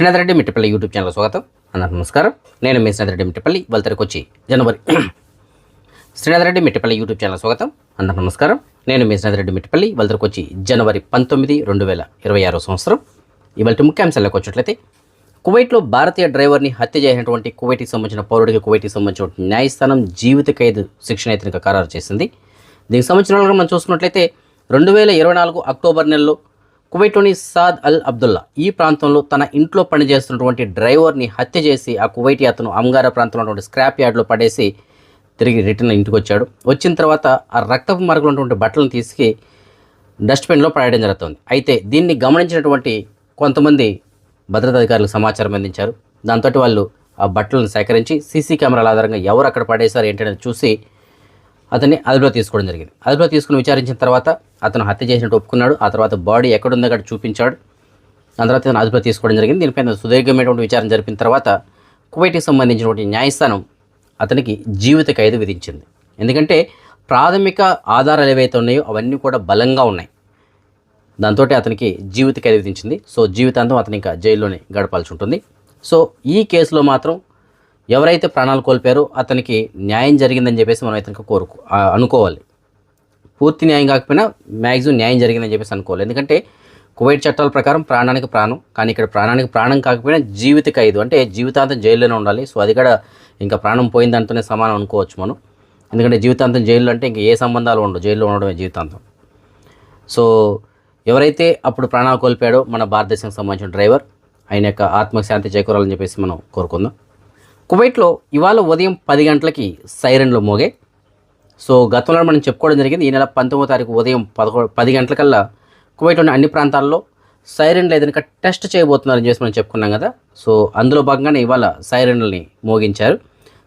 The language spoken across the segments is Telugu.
శ్రీనాథ్ రెడ్డి మిట్టపల్లి యూట్యూబ్ ఛానల్ స్వాగతం. అందరికి నమస్కారం. నేను మీ శ్రీనాథ్ రెడ్డి మిట్టపల్లి వలతరికి వచ్చి జనవరి. శ్రీనాథ్ రెడ్డి మిట్టపల్లి యూట్యూబ్ ఛానల్ స్వాగతం. అందరికి నమస్కారం. నేను మీ శ్రీనాథ్ రెడ్డి మిట్టపల్లి వలతరికి వచ్చి జనవరి పంతొమ్మిది రెండు వేల ఇరవై ఆరో సంవత్సరం. ఇవాళ ముఖ్యాంశాలకు వచ్చినట్లయితే కువైట్లో భారతీయ డ్రైవర్ని హత్య చేసినటువంటి కువైట్కి సంబంధించిన పౌరుడికి కువైట్కి సంబంధించిన న్యాయస్థానం జీవిత ఖైదు శిక్షణ ఇతనికి ఖరారు చేసింది. దీనికి సంబంధించిన మనం చూసుకున్నట్లయితే రెండు వేల ఇరవై నాలుగు అక్టోబర్ నెలలో కువైట్లోని సాద్ అల్ అబ్దుల్లా ఈ ప్రాంతంలో తన ఇంట్లో పనిచేస్తున్నటువంటి డ్రైవర్ని హత్య చేసి ఆ కువైటీ అతను అంగారా ప్రాంతంలో ఉన్నటువంటి స్క్రాప్ యార్డ్లో పడేసి తిరిగి రిటర్న్ ఇంటికి వచ్చాడు. వచ్చిన తర్వాత ఆ రక్తపు మరుగులు ఉన్నటువంటి బట్టలను తీసుకు డస్ట్బిన్లో పడేయడం జరుగుతుంది. అయితే దీన్ని గమనించినటువంటి కొంతమంది భద్రతా అధికారులకు సమాచారం అందించారు. దాంతో వాళ్ళు ఆ బట్టలను సేకరించి సీసీ కెమెరాల ఆధారంగా ఎవరు అక్కడ పడేశారు ఏంటనేది చూసి అతన్ని అదుపులో తీసుకోవడం జరిగింది. అదుపులో తీసుకుని విచారించిన తర్వాత అతను హత్య చేసినట్టు ఒప్పుకున్నాడు. ఆ తర్వాత బాడీ ఎక్కడుందో అక్కడ చూపించాడు. ఆ తర్వాత అతను అదుపులో తీసుకోవడం జరిగింది. దీనిపైన సుదీర్ఘమైనటువంటి విచారణ జరిపిన తర్వాత కువైట్కి సంబంధించినటువంటి న్యాయస్థానం అతనికి జీవిత ఖైదు విధించింది. ఎందుకంటే ప్రాథమిక ఆధారాలు ఏవైతే ఉన్నాయో అవన్నీ కూడా బలంగా ఉన్నాయి. దాంతో అతనికి జీవిత ఖైదు విధించింది. సో జీవితాంతం అతను ఇంకా జైల్లోనే గడపాల్సి ఉంటుంది. సో ఈ కేసులో మాత్రం ఎవరైతే ప్రాణాలు కోల్పోయారో అతనికి న్యాయం జరిగిందని చెప్పేసి మనం అయితే కోరుకో అనుకోవాలి. పూర్తి న్యాయం కాకపోయినా మ్యాక్సిమం న్యాయం జరిగిందని చెప్పేసి అనుకోవాలి. ఎందుకంటే కువైట్ చట్టాల ప్రకారం ప్రాణానికి ప్రాణం కానీ ఇక్కడ ప్రాణానికి ప్రాణం కాకపోయినా జీవిత ఖైదు అంటే జీవితాంతం జైల్లోనే ఉండాలి. సో అది కూడా ఇంకా ప్రాణం పోయిందంటేనే సమానం అనుకోవచ్చు మనం. ఎందుకంటే జీవితాంతం జైల్లో అంటే ఇంకా ఏ సంబంధాలు ఉండవు. జైల్లో ఉండడమే జీవితాంతం. సో ఎవరైతే అప్పుడు ప్రాణాలు కోల్పోయాడో మన భారతదేశానికి సంబంధించిన డ్రైవర్ ఆయన యొక్క ఆత్మశాంతి చేకూరాలని చెప్పేసి మనం కోరుకుందాం. కువైట్లో ఇవాళ ఉదయం పది గంటలకి సైరన్లు మోగే సో గతంలో మనం చెప్పుకోవడం జరిగింది ఈ నెల పంతొమ్మిదో తారీఖు ఉదయం పదకొ పది గంటలకల్లా కువైట్లోని అన్ని ప్రాంతాల్లో సైరన్లు ఏదైనా టెస్ట్ చేయబోతున్నారని చెప్పేసి మనం చెప్పుకున్నాం కదా. సో అందులో భాగంగానే ఇవాళ సైరన్లని మోగించారు.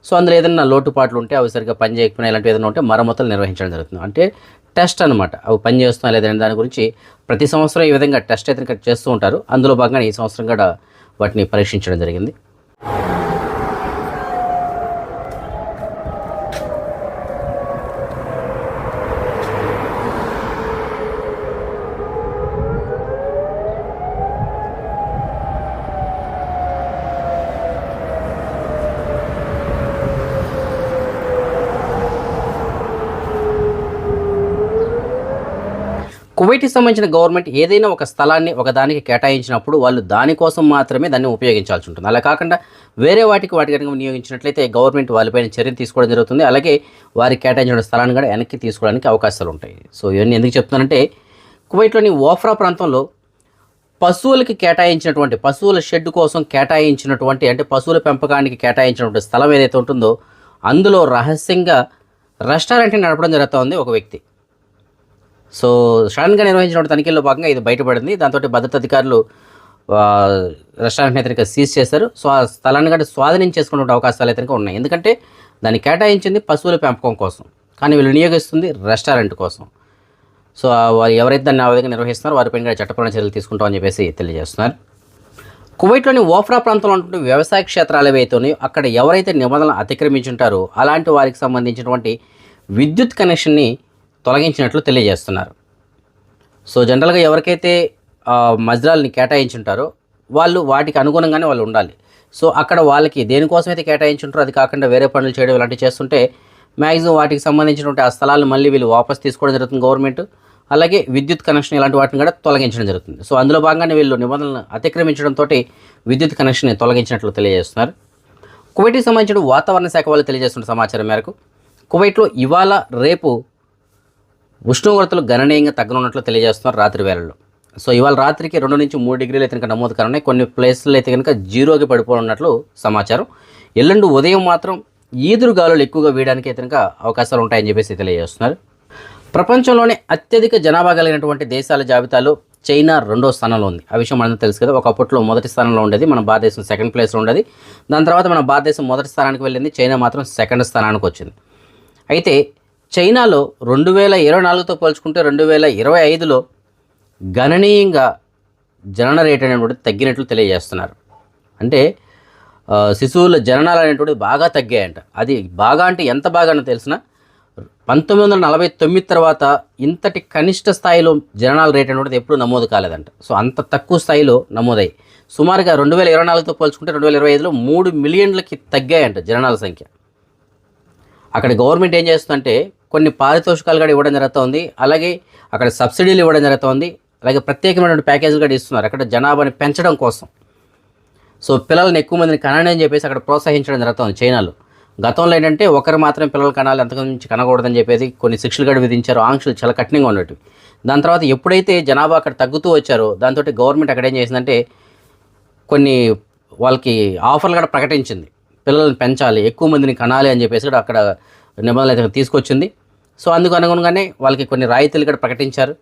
సో అందులో ఏదైనా లోటుపాట్లు ఉంటే అవి సరిగ్గా పని చేయకపోయినా ఇలాంటివి ఏదైనా ఉంటే మరమ్మతులు నిర్వహించడం జరుగుతుంది. అంటే టెస్ట్ అనమాట అవి పని చేస్తున్నా లేదనే దాని గురించి ప్రతి సంవత్సరం ఈ విధంగా టెస్ట్ అయితే చేస్తూ ఉంటారు. అందులో భాగంగా ఈ సంవత్సరం కూడా వాటిని పరీక్షించడం జరిగింది. కువైట్కి సంబంధించిన గవర్నమెంట్ ఏదైనా ఒక స్థలాన్ని ఒకదానికి కేటాయించినప్పుడు వాళ్ళు దానికోసం మాత్రమే దాన్ని ఉపయోగించాల్సి ఉంటుంది. అలా కాకుండా వేరే వాటికి వాటి కనుక వినియోగించినట్లయితే గవర్నమెంట్ వాళ్ళపైన చర్య తీసుకోవడం జరుగుతుంది. అలాగే వారికి కేటాయించిన స్థలాన్ని కూడా వెనక్కి తీసుకోవడానికి అవకాశాలు ఉంటాయి. సో ఇవన్నీ ఎందుకు చెప్తున్నానంటే కువైట్లోని ఓఫ్రా ప్రాంతంలో పశువులకి కేటాయించినటువంటి పశువుల షెడ్ కోసం కేటాయించినటువంటి అంటే పశువుల పెంపకానికి కేటాయించినటువంటి స్థలం ఏదైతే ఉంటుందో అందులో రహస్యంగా రెస్టారెంట్ని నడపడం జరుగుతోంది ఒక వ్యక్తి. సో సడన్గా నిర్వహించిన తనిఖీల్లో భాగంగా ఇది బయటపడింది. దాంతో భద్రతా అధికారులు రెస్టారెంట్ రెస్టారెంట్ని అయితే సీజ్ చేశారు. సో ఆ స్థలాన్ని కంటే స్వాధీనం చేసుకునే అవకాశాలు అయితే ఉన్నాయి. ఎందుకంటే దాన్ని కేటాయించింది పశువుల పెంపకం కోసం. కానీ వీళ్ళు వినియోగిస్తుంది రెస్టారెంట్ కోసం. సో వారు ఎవరైతే దాన్ని ఆ విధంగా నిర్వహిస్తున్నారో వారిపైన కూడా చట్టపరమైన చర్యలు తీసుకుంటామని చెప్పేసి తెలియజేస్తున్నారు. కువైట్లోని ఓఫ్రా ప్రాంతంలో ఉన్నటువంటి వ్యవసాయ క్షేత్రాలు ఏవైతే ఉన్నాయో అక్కడ ఎవరైతే నిబంధనలు అతిక్రమించుంటారో అలాంటి వారికి సంబంధించినటువంటి విద్యుత్ కనెక్షన్ని తొలగించినట్లు తెలియజేస్తున్నారు. సో జనరల్గా ఎవరికైతే ఆ, మజ్రాల్ని కేటాయించుంటారో వాళ్ళు వాటికి అనుగుణంగానే వాళ్ళు ఉండాలి. సో అక్కడ వాళ్ళకి దేనికోసం అయితే కేటాయించుంటారో అది కాకుండా వేరే పనులు చేయడం ఇలాంటివి చేస్తుంటే మ్యాక్సిమం వాటికి సంబంధించినటువంటి ఆ స్థలాలు మళ్ళీ వీళ్ళు వాపస్ తీసుకోవడం జరుగుతుంది గవర్నమెంట్. అలాగే విద్యుత్ కనెక్షన్ ఇలాంటి వాటిని కూడా తొలగించడం జరుగుతుంది. సో అందులో భాగంగానే వీళ్ళు నిబంధనలను అతిక్రమించడంతో విద్యుత్ కనెక్షన్ని తొలగించినట్లు తెలియజేస్తున్నారు. కువైట్కి సంబంధించిన వాతావరణ శాఖ వాళ్ళు తెలియజేస్తున్న సమాచారం మేరకు కువైట్లో ఇవాళ రేపు ఉష్ణోగ్రతలు గణనీయంగా తగ్గనున్నట్లు తెలియజేస్తున్నారు రాత్రి వేళల్లో. సో ఇవాళ రాత్రికి రెండు నుంచి మూడు డిగ్రీలు అయితే కనుక నమోదు కానున్నాయి కొన్ని ప్లేస్లు అయితే కనుక జీరోకి పడిపోనున్నట్లు సమాచారం. ఎల్లుండి ఉదయం మాత్రం ఈదురు గాలులు ఎక్కువగా వేయడానికి అయితే కనుక అవకాశాలు ఉంటాయని చెప్పేసి తెలియజేస్తున్నారు. ప్రపంచంలోనే అత్యధిక జనాభా కలిగినటువంటి దేశాల జాబితాలో చైనా రెండో స్థానంలో ఉంది. ఆ విషయం మనందరూ తెలుసు కదా. ఒకప్పట్లో మొదటి స్థానంలో ఉండేది మన భారతదేశం సెకండ్ ప్లేస్లో ఉండేది. దాని తర్వాత మన భారతదేశం మొదటి స్థానానికి వెళ్ళింది. చైనా మాత్రం సెకండ్ స్థానానికి వచ్చింది. అయితే చైనాలో రెండు వేల ఇరవై నాలుగుతో పోల్చుకుంటే రెండు వేల ఇరవై ఐదులో గణనీయంగా జనన రేట్ అనేటువంటి తగ్గినట్లు తెలియజేస్తున్నారు. అంటే శిశువుల జననాలు అనేటువంటిది బాగా తగ్గాయంట. అది బాగా అంటే ఎంత బాగానో తెలిసిన పంతొమ్మిది వందల నలభై తొమ్మిది తర్వాత ఇంతటి కనిష్ట స్థాయిలో జననాల రేట్ అనేటువంటిది ఎప్పుడూ నమోదు కాలేదంట. సో అంత తక్కువ స్థాయిలో నమోదయ్యి సుమారుగా రెండు వేల ఇరవై నాలుగుతో పోల్చుకుంటే రెండు వేల ఇరవై ఐదులో మూడు మిలియన్లకి తగ్గాయంట జననాల సంఖ్య. అక్కడ గవర్నమెంట్ ఏం చేస్తుందంటే కొన్ని పారితోషికాలు కూడా ఇవ్వడం జరుగుతుంది. అలాగే అక్కడ సబ్సిడీలు ఇవ్వడం జరుగుతుంది. అలాగే ప్రత్యేకమైనటువంటి ప్యాకేజీలు కూడా ఇస్తున్నారు. అక్కడ జనాభాని పెంచడం కోసం. సో పిల్లల్ని ఎక్కువ మందిని కనండి అని చెప్పేసి అక్కడ ప్రోత్సహించడం జరుగుతుంది చైనాలో. గతంలో ఏంటంటే ఒకరు మాత్రం పిల్లలు కనాలి అంతకు కనకూడదని చెప్పేసి కొన్ని శిక్షలు కూడా విధించారు. ఆంక్షలు చాలా కఠినంగా ఉన్నట్టు దాని తర్వాత ఎప్పుడైతే జనాభా అక్కడ తగ్గుతూ వచ్చారో దాంతో గవర్నమెంట్ అక్కడ ఏం చేసిందంటే కొన్ని వాళ్ళకి ఆఫర్లు కూడా ప్రకటించింది. పిల్లల్ని పెంచాలి ఎక్కువ మందిని కనాలి అని చెప్పేసి కూడా అక్కడ నిబంధనలు అయితే తీసుకొచ్చింది. సో అందుకు అనుగుణంగానే వాళ్ళకి కొన్ని రాయితీలు కూడా ప్రకటించారు.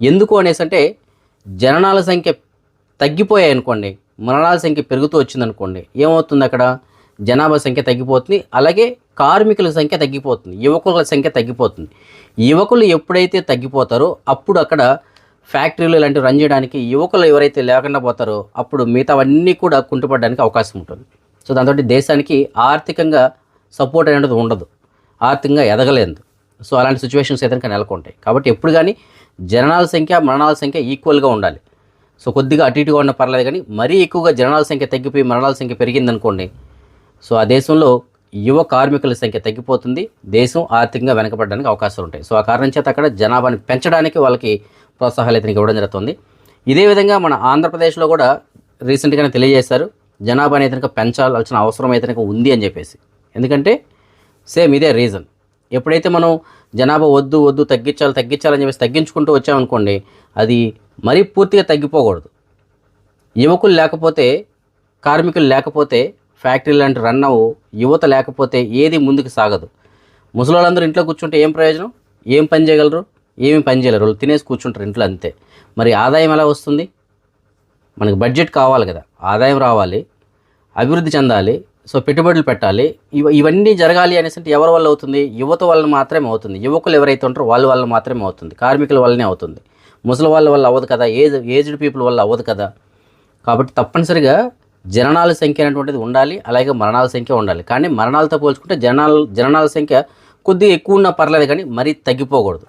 ఎందుకు అనేసి అంటే జననాల సంఖ్య తగ్గిపోయాయి అనుకోండి మరణాల సంఖ్య పెరుగుతూ వచ్చిందనుకోండి ఏమవుతుంది అక్కడ? జనాభా సంఖ్య తగ్గిపోతుంది అలాగే కార్మికుల సంఖ్య తగ్గిపోతుంది యువకుల సంఖ్య తగ్గిపోతుంది. యువకులు ఎప్పుడైతే తగ్గిపోతారో అప్పుడు అక్కడ ఫ్యాక్టరీలు ఇలాంటివి రన్ చేయడానికి యువకులు ఎవరైతే లేకుండా పోతారో అప్పుడు మిగతావన్నీ కూడా కుంటుపడడానికి అవకాశం ఉంటుంది. సో దాంతో దేశానికి ఆర్థికంగా సపోర్ట్ అనేది ఉండదు ఆర్థికంగా ఎదగలేదు. సో అలాంటి సిచ్యువేషన్స్ అయితే నెలకొంటాయి కాబట్టి ఎప్పుడు కానీ జననాల సంఖ్య మరణాల సంఖ్య ఈక్వల్గా ఉండాలి. సో కొద్దిగా అటు ఇటుగా ఉన్న పర్లేదు కానీ మరీ ఎక్కువగా జననాల సంఖ్య తగ్గిపోయి మరణాల సంఖ్య పెరిగిందనుకోండి సో ఆ దేశంలో యువ కార్మికుల సంఖ్య తగ్గిపోతుంది దేశం ఆర్థికంగా వెనకబడడానికి అవకాశాలు ఉంటాయి. సో ఆ కారణం చేత అక్కడ జనాభాని పెంచడానికి వాళ్ళకి ప్రోత్సాహాలు అయితే ఇవ్వడం జరుగుతుంది. ఇదే విధంగా మన ఆంధ్రప్రదేశ్లో కూడా రీసెంట్గానే తెలియజేశారు జనాభాని అయితే పెంచాల్సిన అవసరం అయితే ఉంది అని చెప్పేసి. ఎందుకంటే సేమ్ ఇదే రీజన్ ఎప్పుడైతే మనం జనాభా వద్దు వద్దు తగ్గించాలి తగ్గించాలని చెప్పేసి తగ్గించుకుంటూ వచ్చామనుకోండి అది మరీ పూర్తిగా తగ్గిపోకూడదు. యువకులు లేకపోతే కార్మికులు లేకపోతే ఫ్యాక్టరీ లాంటి రన్ అవ్వు యువత లేకపోతే ఏది ముందుకు సాగదు. ముసలోళ్ళందరూ ఇంట్లో కూర్చుంటే ఏం ప్రయోజనం? ఏం పని చేయగలరు? ఏమి పని చేయలేరు. వాళ్ళు తినేసి కూర్చుంటారు ఇంట్లో అంతే. మరి ఆదాయం ఎలా వస్తుంది? మనకి బడ్జెట్ కావాలి కదా. ఆదాయం రావాలి అభివృద్ధి చెందాలి సో పెట్టుబడులు పెట్టాలి. ఇవ ఇవన్నీ జరగాలి అనేసి అంటే ఎవరి వల్ల అవుతుంది? యువత వల్ల మాత్రమే అవుతుంది. యువకులు ఎవరైతే ఉంటారో వాళ్ళ వల్ల మాత్రమే అవుతుంది. కార్మికుల వల్లనే అవుతుంది. ముసలి వాళ్ళ వల్ల అవ్వదు కదా? ఏజ్ ఏజ్డ్ పీపుల్ వల్ల అవ్వదు కదా? కాబట్టి తప్పనిసరిగా జననాల సంఖ్య అనేటువంటిది ఉండాలి. అలాగే మరణాల సంఖ్య ఉండాలి. కానీ మరణాలతో పోల్చుకుంటే జనాల జననాల సంఖ్య కొద్దిగా ఎక్కువ ఉన్నా పర్లేదు కానీ మరీ తగ్గిపోకూడదు.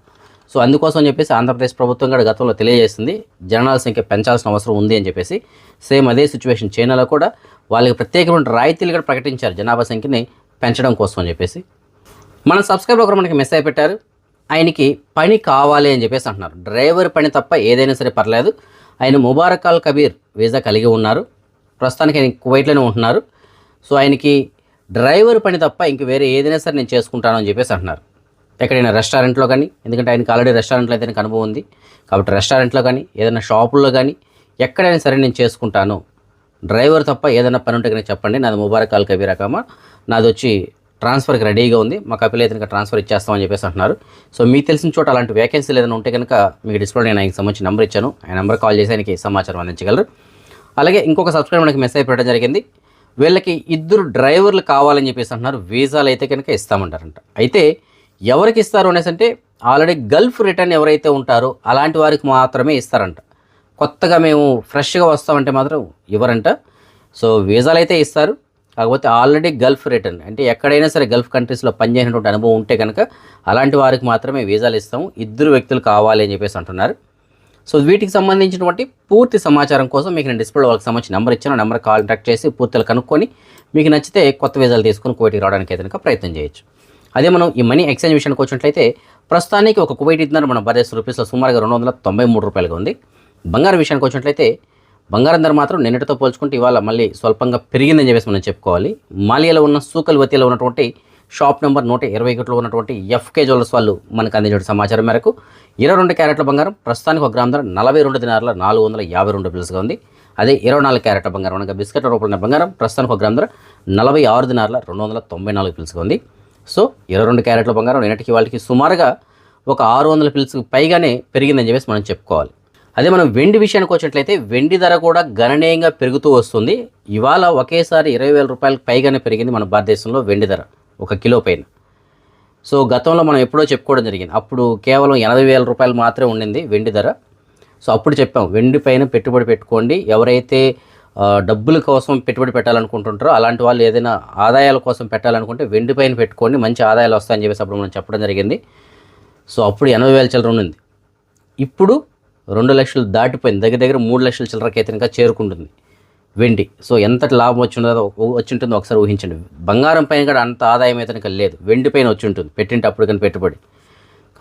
సో అందుకోసం చెప్పేసి ఆంధ్రప్రదేశ్ ప్రభుత్వం కూడా గతంలో తెలియజేసింది జనాల సంఖ్య పెంచాల్సిన అవసరం ఉంది అని చెప్పేసి. సేమ్ అదే సిచ్యువేషన్ చైనాలో కూడా వాళ్ళకి ప్రత్యేకమైన రాయితీలు కూడా ప్రకటించారు జనాభా సంఖ్యని పెంచడం కోసం అని చెప్పేసి. మన సబ్స్క్రైబర్ ఒకరు మనకి మెసేజ్ పెట్టారు ఆయనకి పని కావాలి అని చెప్పేసి అంటున్నారు. డ్రైవర్ పని తప్ప ఏదైనా సరే పర్లేదు. ఆయన ముబారక్ అల్ కబీర్ వీసా కలిగి ఉన్నారు. ప్రస్తుతానికి ఆయన కువైట్లోనే ఉంటున్నారు. సో ఆయనకి డ్రైవర్ పని తప్ప ఇంక వేరే ఏదైనా సరే నేను చేసుకుంటాను అని చెప్పేసి అంటున్నారు. ఎక్కడైనా రెస్టారెంట్లో కానీ ఎందుకంటే ఆయనకి ఆల్రెడీ రెస్టారెంట్లో అయితే నాకు అనుభవం ఉంది. కాబట్టి రెస్టారెంట్లో కానీ ఏదైనా షాపుల్లో కానీ ఎక్కడైనా సరే నేను చేసుకుంటాను. డ్రైవర్ తప్ప ఏదైనా పని ఉంటే కనుక చెప్పండి. నాది ముబారక్ అల్ కబీర్ అకామా నాది వచ్చి ట్రాన్స్ఫర్కి రెడీగా ఉంది. మా కపిల్ అయితే కనుక ట్రాన్స్ఫర్ ఇచ్చేస్తామని చెప్పేసి అంటున్నారు. సో మీకు తెలిసిన చోట అలాంటి వేకెన్సీలు ఏదైనా ఉంటే కనుక మీకు డిస్ప్లే నేను ఆయనకి సంబంధించి నెంబర్ ఇచ్చాను. ఆ నెంబర్ కాల్ చేసి ఆయనకి సమాచారం అందించగలరు. అలాగే ఇంకొక సబ్స్క్రైబర్ మనకి మెసేజ్ పెట్టడం జరిగింది. వీళ్ళకి ఇద్దరు డ్రైవర్లు కావాలని చెప్పేసి అంటున్నారు. వీసాలు అయితే కనుక ఇస్తామంటారంట. అయితే ఎవరికి ఇస్తారు అనేసి అంటే ఆల్రెడీ గల్ఫ్ రిటర్న్ ఎవరైతే ఉంటారో అలాంటి వారికి మాత్రమే ఇస్తారంట. కొత్తగా మేము ఫ్రెష్గా వస్తామంటే మాత్రం ఇవ్వరంట. సో వీసాలు అయితే ఇస్తారు. కాకపోతే ఆల్రెడీ గల్ఫ్ రిటర్న్. అంటే ఎక్కడైనా సరే గల్ఫ్ కంట్రీస్లో పనిచేసినటువంటి అనుభవం ఉంటే కనుక అలాంటి వారికి మాత్రమే వీసాలు ఇస్తాము. ఇద్దరు వ్యక్తులు కావాలి అని చెప్పేసి అంటున్నారు. సో వీటికి సంబంధించినటువంటి పూర్తి సమాచారం కోసం మీకు నేను డిస్ప్లే వాళ్ళకి సంబంధించిన నెంబర్ ఇచ్చాను. నెంబర్ కాంటాక్ట్ చేసి పూర్తిగా కనుక్కొని మీకు నచ్చితే కొత్త వీసాలు తీసుకొని కోటికి రావడానికి అయితే కనుక ప్రయత్నం చేయొచ్చు. అదే మనం ఈ మనీ ఎక్స్చేంజ్ విషయానికి వచ్చినట్లయితే ప్రస్తుతానికి ఒక కువైట్ ఇద్దరు మన భారతదేశ రూపీస్లో సుమారుగా రెండు వందల తొంభై మూడు రూపాయలుగా ఉంది. బంగారం విషయానికి వచ్చినట్లయితే బంగారం ధర మాత్రం నిన్నటితో పోల్చుకుంటే ఇవాళ మళ్ళీ స్వల్పంగా పెరిగిందని చెప్పేసి మనం చెప్పుకోవాలి. మాలియాలో ఉన్న సూకల్ వతిలో ఉన్నటువంటి షాప్ నెంబర్ నూట ఇరవై ఒకటిలో ఉన్నటువంటి ఎఫ్కే జ్యువెలర్స్ వాళ్ళు మనకు అందించిన సమాచారం మేరకు ఇరవై రెండు క్యారెట్ల బంగారం ప్రస్తుతానికి ఒక గ్రామ్ ధర నలభై రెండు దినారుల నాలుగు వందల యాభై రెండు బిల్స్గా ఉంది. అదే ఇరవై నాలుగు క్యారెట్ల బంగారం అనగా బిస్కెట్ల రూపంలో బంగారం ప్రస్తుతానికి ఒక గ్రామ్ ధర నలభై ఆరు దినారుల రెండు వందల తొంభై నాలుగు పిల్స్గా ఉంది. సో ఇరవై రెండు క్యారెట్ల బంగారం నిన్నటికి వాళ్ళకి సుమారుగా ఒక ఆరు వందల పిల్స్కి పైగానే పెరిగిందని చెప్పేసి మనం చెప్పుకోవాలి. అదే మనం వెండి విషయానికి వచ్చినట్లయితే వెండి ధర కూడా గణనీయంగా పెరుగుతూ వస్తుంది. ఇవాళ ఒకేసారి ఇరవై వేల రూపాయలకు పైగానే పెరిగింది మన భారతదేశంలో వెండి ధర ఒక కిలో పైన. సో గతంలో మనం ఎప్పుడో చెప్పుకోవడం జరిగింది. అప్పుడు కేవలం ఎనభై వేల రూపాయలు మాత్రమే ఉండింది వెండి ధర. సో అప్పుడు చెప్పాం వెండి పైన పెట్టుబడి పెట్టుకోండి. ఎవరైతే డబ్బుల కోసం పెట్టుబడి పెట్టాలనుకుంటుంటారో అలాంటి వాళ్ళు ఏదైనా ఆదాయాల కోసం పెట్టాలనుకుంటే వెండి పైన పెట్టుకొని మంచి ఆదాయాలు వస్తాయని చెప్పేసి అప్పుడు మనం చెప్పడం జరిగింది. సో అప్పుడు ఎనభై వేల చిల్లర ఉండింది ఇప్పుడు రెండు లక్షలు దాటిపోయింది. దగ్గర దగ్గర మూడు లక్షల చిల్లరకి అయితే ఇంకా చేరుకుంటుంది వెండి. సో ఎంతటి లాభం వచ్చిందో వచ్చింటుందో ఒకసారి ఊహించండి. బంగారం పైన కూడా అంత ఆదాయం అయితే ఇంకా లేదు. వెండి పైన వచ్చి ఉంటుంది. పెట్టింటే అప్పుడు కానీ పెట్టుబడి.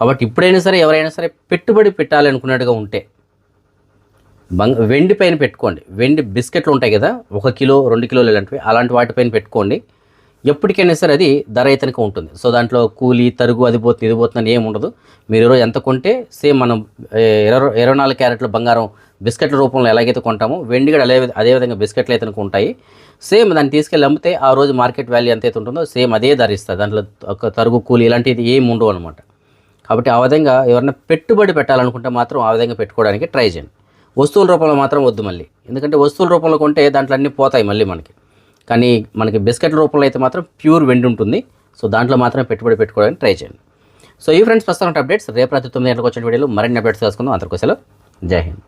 కాబట్టి ఇప్పుడైనా సరే ఎవరైనా సరే పెట్టుబడి పెట్టాలనుకున్నట్టుగా ఉంటే బంగ వెండి పైన పెట్టుకోండి. వెండి బిస్కెట్లు ఉంటాయి కదా ఒక కిలో రెండు కిలోలు ఇలాంటివి అలాంటి వాటిపైన పెట్టుకోండి. ఎప్పటికైనా సరే అది ధర అయితే ఉంటుంది. సో దాంట్లో కూలీ తరుగు అది పోతుంది ఇది పోతుందని ఏమి ఉండదు. మీరు ఈరోజు ఎంత కొంటే సేమ్ మనం ఇరవై ఇరవై నాలుగు క్యారెట్ల బంగారం బిస్కెట్ల రూపంలో ఎలాగైతే కొంటామో వెండి కూడా అదే అదేవిధంగా బిస్కెట్లు అయితే ఉంటాయి. సేమ్ దాన్ని తీసుకెళ్ళి అమ్మితే ఆ రోజు మార్కెట్ వాల్యూ ఎంత అయితే ఉంటుందో సేమ్ అదే ధర ఇస్తుంది. దాంట్లో ఒక తరుగు కూలీ ఇలాంటిది ఏమి ఉండవు అనమాట కాబట్టి ఆ విధంగా ఎవరైనా పెట్టుబడి పెట్టాలనుకుంటే మాత్రం ఆ విధంగా పెట్టుకోవడానికి ట్రై చేయండి. వస్తువుల రూపంలో మాత్రం వద్దు మళ్ళీ. ఎందుకంటే వస్తువుల రూపంలో కొంటే దాంట్లో అన్నీ పోతాయి మళ్ళీ మనకి. కానీ మనకి బిస్కెట్ రూపంలో అయితే మాత్రం ప్యూర్ వెండి ఉంటుంది. సో దాంట్లో మాత్రమే పెట్టుబడి పెట్టుకోవడానికి ట్రై చేయండి. సో ఈ ఫ్రెండ్స్ ప్రస్తుతం అప్డేట్స్. రేపు రాత్రి తొమ్మిది గంటలకు వచ్చిన వీడియోలో మరిన్ని అప్డేట్స్ తెలుసుకుందాం. అందరికోసం జై హింద్.